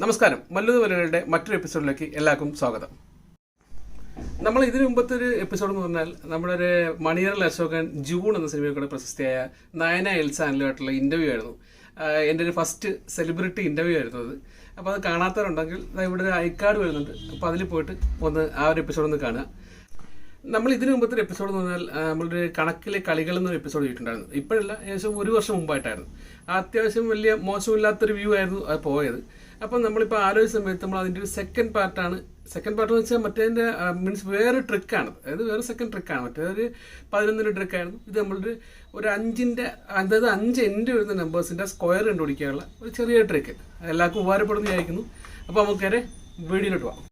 നമസ്കാരം. മല്ലു വലകളുടെ മറ്റൊരു എപ്പിസോഡിലേക്ക് എല്ലാവർക്കും സ്വാഗതം. നമ്മൾ ഇതിനു മുമ്പത്തെ ഒരു എപ്പിസോഡ് എന്ന് പറഞ്ഞാൽ നമ്മുടെ ഒരു മണിയറൽ അശോകൻ ജൂൺ എന്ന സിനിമയിൽ കൂടെ പ്രശസ്തിയായ നയന എൽസ ഇന്റർവ്യൂ ആയിരുന്നു. എന്റെ ഒരു ഫസ്റ്റ് സെലിബ്രിറ്റി ഇന്റർവ്യൂ ആയിരുന്നു അത്. അപ്പോൾ അത് കാണാത്തവരുണ്ടെങ്കിൽ ഇവിടെ ഒരു ഐക്കാർഡ് വരുന്നുണ്ട്. അപ്പോൾ അതിൽ പോയിട്ട് ഒന്ന് ആ ഒരു എപ്പിസോഡ് ഒന്ന് കാണുക. നമ്മൾ ഇതിനു മുമ്പത്തെ ഒരു എപ്പിസോഡ് എന്ന് പറഞ്ഞാൽ നമ്മളൊരു കണക്കിലെ കളികൾ എന്നൊരു എപ്പിസോഡ് ചെയ്തിട്ടുണ്ടായിരുന്നു ഇപ്പോഴല്ല ഏകദേശം ഒരു വർഷം മുമ്പായിട്ടായിരുന്നു. അത്യാവശ്യം വലിയ മോശമില്ലാത്തൊരു വ്യൂ ആയിരുന്നു അത് പോയത്. അപ്പം നമ്മളിപ്പോൾ ആലോചിച്ച സമയത്ത് നമ്മൾ അതിന്റെ ഒരു സെക്കൻഡ് പാർട്ടാണ് സെക്കൻഡ് പാർട്ട് എന്ന് വെച്ചാൽ മറ്റേതിന്റെ മീൻസ് വേറെ ട്രിക്കാണ് അതായത് വേറെ സെക്കൻഡ് ട്രിക്കാണ് മറ്റേതൊരു പതിനൊന്നിന്റെ ട്രിക്കായിരുന്നു ഇത് നമ്മളൊരു ഒരു അഞ്ചിന്റെ അതായത് അഞ്ച് എൻഡ് വരുന്ന നമ്പേഴ്സിന്റെ സ്ക്വയർ കണ്ടുപിടിക്കാനുള്ള ഒരു ചെറിയ ട്രിക്ക് എല്ലാവർക്കും ഉപകാരപ്പെടുന്നു വിചാരിക്കുന്നു. അപ്പോൾ നമുക്കേറെ വീടിനോട്ട് പോകാം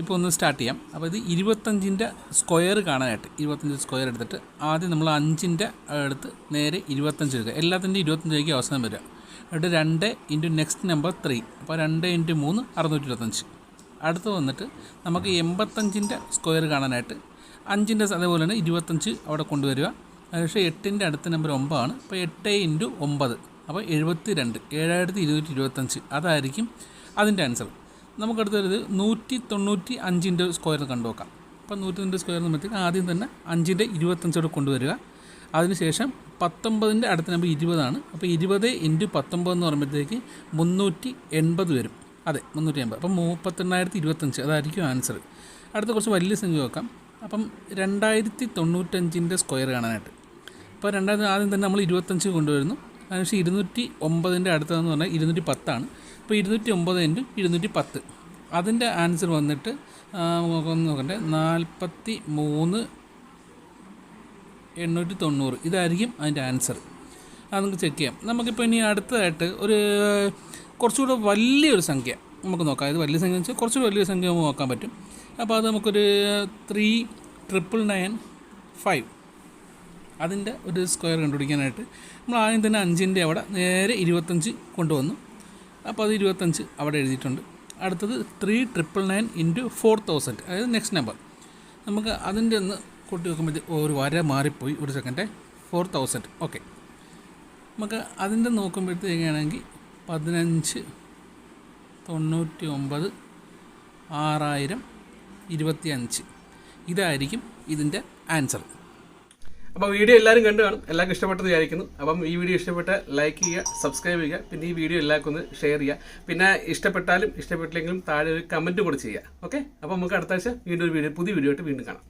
ഇപ്പോൾ ഒന്ന് സ്റ്റാർട്ട് ചെയ്യാം. അപ്പോൾ ഇത് ഇരുപത്തഞ്ചിന്റെ സ്ക്വയർ കാണാനായിട്ട് ഇരുപത്തഞ്ച് സ്ക്വയർ എടുത്തിട്ട് ആദ്യം നമ്മൾ അഞ്ചിന്റെ എടുത്ത് നേരെ ഇരുപത്തഞ്ച് എടുക്കുക എല്ലാത്തിന്റെ ഇരുപത്തഞ്ചിലേക്ക് അവസാനം വരിക. എന്നിട്ട് രണ്ട് ഇന്റു നെക്സ്റ്റ് നമ്പർ ത്രീ അപ്പോൾ രണ്ട് ഇന്റു മൂന്ന് അറുന്നൂറ്റി ഇരുപത്തഞ്ച് അടുത്ത് വന്നിട്ട് നമുക്ക് എൺപത്തഞ്ചിന്റെ സ്ക്വയർ കാണാനായിട്ട് അഞ്ചിന്റെ അതേപോലെ തന്നെ ഇരുപത്തഞ്ച് അവിടെ കൊണ്ടുവരിക. അതിനുശേഷം എട്ടിന്റെ അടുത്ത നമ്പർ ഒമ്പതാണ്. അപ്പോൾ എട്ട് ഇന്റു ഒമ്പത്. അപ്പോൾ എഴുപത്തി രണ്ട് ഏഴായിരത്തി ഇരുന്നൂറ്റി ഇരുപത്തഞ്ച് അതായിരിക്കും അതിന്റെ ആൻസർ നമുക്കടുത്തത് നൂറ്റി തൊണ്ണൂറ്റി അഞ്ചിന്റെ സ്ക്വയർ കണ്ടു നോക്കാം അപ്പോൾ നൂറ്റി തൊണ്ണൂറ്റി സ്ക്വയർ എന്നുമ്പോഴത്തേക്ക് ആദ്യം തന്നെ അഞ്ചിന്റെ ഇരുപത്തഞ്ചോടെ കൊണ്ടുവരിക. അതിനുശേഷം പത്തൊമ്പതിന്റെ അടുത്ത നമ്പർ ഇരുപതാണ്. അപ്പോൾ ഇരുപത് ഇന്റു പത്തൊമ്പത് എന്ന് പറയുമ്പോഴത്തേക്ക് മുന്നൂറ്റി എൺപത് വരും. അതെ മുന്നൂറ്റി എൺപത് അപ്പം മുപ്പത്തെണ്ണായിരത്തി ഇരുപത്തഞ്ച് അതായിരിക്കും ആൻസർ അടുത്ത കുറച്ച് വലിയ സംഖ്യ നോക്കാം. അപ്പം രണ്ടായിരത്തി തൊണ്ണൂറ്റഞ്ചിന്റെ സ്ക്വയർ കാണാനായിട്ട്. അപ്പോൾ രണ്ടായിരത്തി ആദ്യം തന്നെ നമ്മൾ ഇരുപത്തഞ്ച് കൊണ്ടുവരുന്നു. അതിനുശേഷം ഇരുന്നൂറ്റി ഒമ്പതിന്റെ അടുത്തതെന്ന് പറഞ്ഞാൽ ഇരുന്നൂറ്റി പത്താണ്. അപ്പോൾ ഇരുന്നൂറ്റി ഒമ്പത് ഇന്റു ഇരുന്നൂറ്റി പത്ത്. അതിന്റെ ആൻസർ വന്നിട്ട് ഒന്ന് നോക്കണ്ടേ നാൽപ്പത്തി മൂന്ന് എണ്ണൂറ്റി തൊണ്ണൂറ്. ഇതായിരിക്കും അതിന്റെ ആൻസർ. അത് നമുക്ക് ചെക്ക് ചെയ്യാം. നമുക്കിപ്പോൾ ഇനി അടുത്തതായിട്ട് ഒരു കുറച്ചുകൂടെ വലിയൊരു സംഖ്യ നമുക്ക് നോക്കാം. ഇത് വലിയ സംഖ്യ വെച്ചാൽ കുറച്ചുകൂടെ വലിയൊരു സംഖ്യ നമുക്ക് നോക്കാൻ പറ്റും. അപ്പോൾ അത് നമുക്കൊരു ത്രീ ട്രിപ്പിൾ നയൻ ഫൈവ് അതിന്റെ ഒരു സ്ക്വയർ കണ്ടുപിടിക്കാനായിട്ട് നമ്മൾ ആദ്യം തന്നെ അഞ്ചിന്റെ അവിടെ നേരെ ഇരുപത്തഞ്ച് കൊണ്ടുവന്നു. അപ്പോൾ അത് ഇരുപത്തഞ്ച് അവിടെ എഴുതിയിട്ടുണ്ട്. അടുത്തത് three triple nine into four thousand അതായത് നെക്സ്റ്റ് നമ്പർ നമുക്ക് അതിന്റെ ഒന്ന് കൂട്ടി വെക്കുമ്പോഴത്തേക്ക് ഒരു വര മാറിപ്പോയി ഒരു സെക്കൻഡ് ഫോർ തൗസൻഡ് ഓക്കെ നമുക്ക് അതിന്റെ നോക്കുമ്പോഴത്തേക്കാണെങ്കിൽ പതിനഞ്ച് തൊണ്ണൂറ്റി ഒമ്പത് ആറായിരം ഇരുപത്തി അഞ്ച് ഇതായിരിക്കും ഇതിന്റെ ആൻസർ അപ്പോൾ വീഡിയോ എല്ലാവരും കണ്ടു കാണും. എല്ലാവർക്കും ഇഷ്ടപ്പെട്ടെന്ന് വിചാരിക്കുന്നു. അപ്പം ഈ വീഡിയോ ഇഷ്ടപ്പെട്ട ലൈക്ക് ചെയ്യുക സബ്സ്ക്രൈബ് ചെയ്യുക പിന്നെ ഈ വീഡിയോ എല്ലാവർക്കും ഒന്ന് ഷെയർ ചെയ്യുക. പിന്നെ ഇഷ്ടപ്പെട്ടാലും ഇഷ്ടപ്പെട്ടില്ലെങ്കിലും താഴെ ഒരു കമന്റ് കൂടെ ചെയ്യുക. ഓക്കെ അപ്പോൾ നമുക്ക് അടുത്ത ആഴ്ച വീണ്ടും ഒരു വീഡിയോ പുതിയ വീഡിയോ ആയിട്ട് വീണ്ടും കാണാം.